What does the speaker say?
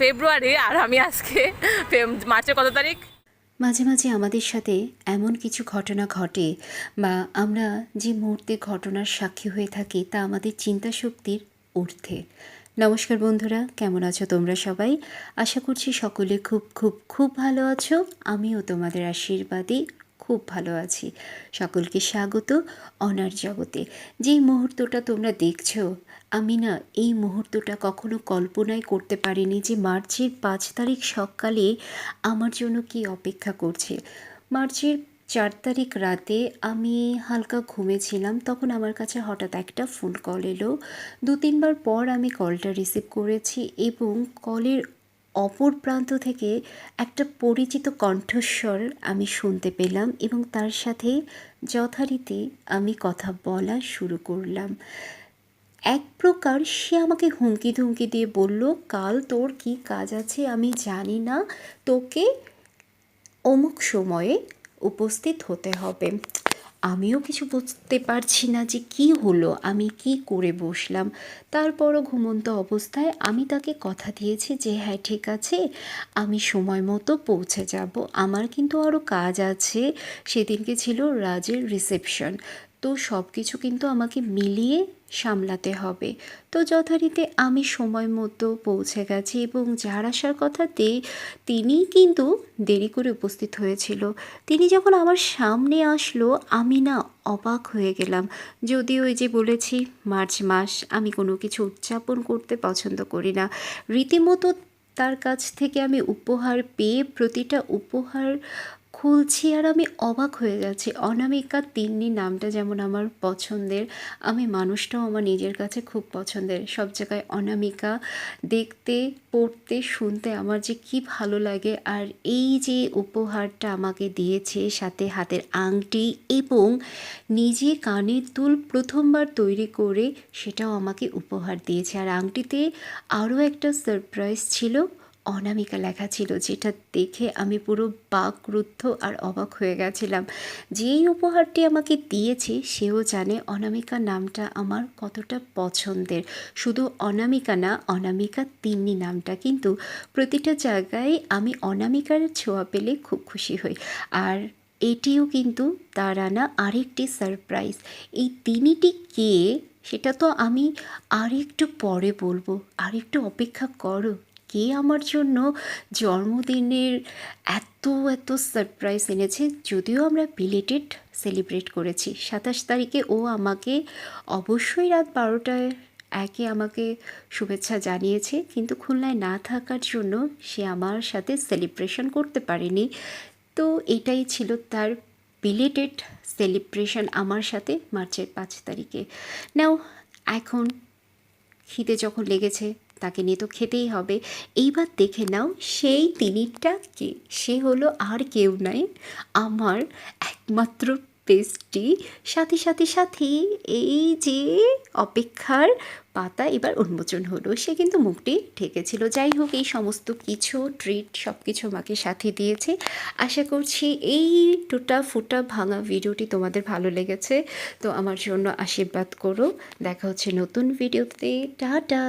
ফেব্রুয়ারি আর আমি আজকে মার্চের কত তারিখ? মাঝে মাঝে আমাদের সাথে এমন কিছু ঘটনা ঘটে বা আমরা যে মুহূর্তে ঘটনার সাক্ষী হয়ে থাকি তা আমাদের চিন্তা শক্তির ঊর্ধ্বে। নমস্কার বন্ধুরা, কেমন আছো তোমরা সবাই? আশা করছি সকলে খুব খুব খুব ভালো আছো। আমিও তোমাদের আশীর্বাদে খুব ভালো আছি। সকলকে স্বাগত অনার জগতে। যেই মুহূর্তটা তোমরা দেখছ, আমি না এই মুহূর্তটা কখনো কল্পনাই করতে পারিনি যে মার্চের পাঁচ তারিখ সকালে আমার জন্য কি অপেক্ষা করছে। মার্চের চার তারিখ রাতে আমি হালকা ঘুমেছিলাম, তখন আমার কাছে হঠাৎ একটা ফোন কল এলো। দু তিনবার পর আমি কলটা রিসিভ করেছি এবং কলের অপর প্রান্ত থেকে একটা পরিচিত কণ্ঠস্বর আমি শুনতে পেলাম এবং তার সাথে যথারীতি আমি কথা বলা শুরু করলাম। এক প্রকার সে আমাকে হুমকি ধুমকি দিয়ে বলল, কাল তোর কি কাজ আছে আমি জানি না, তোকে অমুক সময়ে উপস্থিত হতে হবে। আমিও কিছু বুঝতে পারছি না যে কি হলো, আমি কি করে বসলাম। তারপরও ঘুমন্ত অবস্থায় আমি তাকে কথা দিয়েছি যে হ্যাঁ ঠিক আছে, আমি সময় মতো পৌঁছে যাব। আমার কিন্তু আরও কাজ আছে। সেদিনকে ছিল রাজের রিসেপশন তো সব কিছু কিন্তু আমাকে মিলিয়ে সামলাতে হবে। তো যথারীতি আমি সময় মতো পৌঁছে গেছি এবং যার আসার কথা তে তিনি কিন্তু দেরি করে উপস্থিত হয়েছিল। তিনি যখন আমার সামনে আসলো, আমি না অবাক হয়ে গেলাম। যদিও ওই যে বলেছি, মার্চ মাস আমি কোনো কিছু উদযাপন করতে পছন্দ করি না। রীতিমতো তার কাছ থেকে আমি উপহার পেয়ে, প্রতিটা উপহার খুলছি আর আমি অবাক হয়ে যাচ্ছি অনামিকা তিন্নি নামটা যেমন আমার পছন্দের, আমি মানুষটাও আমার নিজের কাছে খুব পছন্দের। সব জায়গায় অনামিকা দেখতে, পড়তে, শুনতে আমার যে কি ভালো লাগে আর এই যে উপহারটা আমাকে দিয়েছে সাথে হাতের আংটি এবং নিজে কানের দুল প্রথমবার তৈরি করে সেটাও আমাকে উপহার দিয়েছে। আর আংটিতে আরও একটা সারপ্রাইজ ছিল অনামিকা লেখা ছিল, যেটা দেখে আমি পুরো বাকরুদ্ধ আর অবাক হয়ে গেছিলাম। যেই উপহারটি আমাকে দিয়েছে, সেও জানে অনামিকা নামটা আমার কতটা পছন্দের। শুধু অনামিকা না, অনামিকা তিন্নি নামটা। কিন্তু প্রতিটা জায়গায় আমি অনামিকার ছোঁয়া পেলে খুব খুশি হই। আর এটিও কিন্তু তার আনা আরেকটি সারপ্রাইজ। এই তিনিটি কে, সেটা তো আমি আরেকটু পরে বলব। আরেকটু অপেক্ষা করো। কে আমার জন্য জন্মদিনের এত এত সারপ্রাইজ এনেছে যদিও আমরা বিলেটেড সেলিব্রেট করেছি। সাতাশ তারিখে ও আমাকে অবশ্যই রাত বারোটায় একে আমাকে শুভেচ্ছা জানিয়েছে, কিন্তু খুলনায় না থাকার জন্য সে আমার সাথে সেলিব্রেশন করতে পারেনি। তো এটাই ছিল তার বিলেটেড সেলিব্রেশন আমার সাথে মার্চের পাঁচ তারিখে। নাও এখন খিদে যখন লেগেছে তাকে নিয়ে তো খেতেই হবে। এইবার দেখে নাও, সেই তিনিটা কে? সে হলো আর কেউ নাই, আমার একমাত্র পেস্টি। সাথে সাথে সাথে এই যে অপেক্ষার পাতা এবার উন্মোচন হলো। সে কিন্তু মুখটি ঠেকেছিল যাই হোক, এই সমস্ত কিছু ট্রিট সব কিছু আমাকে সাথে দিয়েছে। আশা করছি এই টুটা ফুটা ভাঙা ভিডিওটি তোমাদের ভালো লেগেছে। তো আমার জন্য আশীর্বাদ করো। দেখা হচ্ছে নতুন ভিডিওতে। টাটা!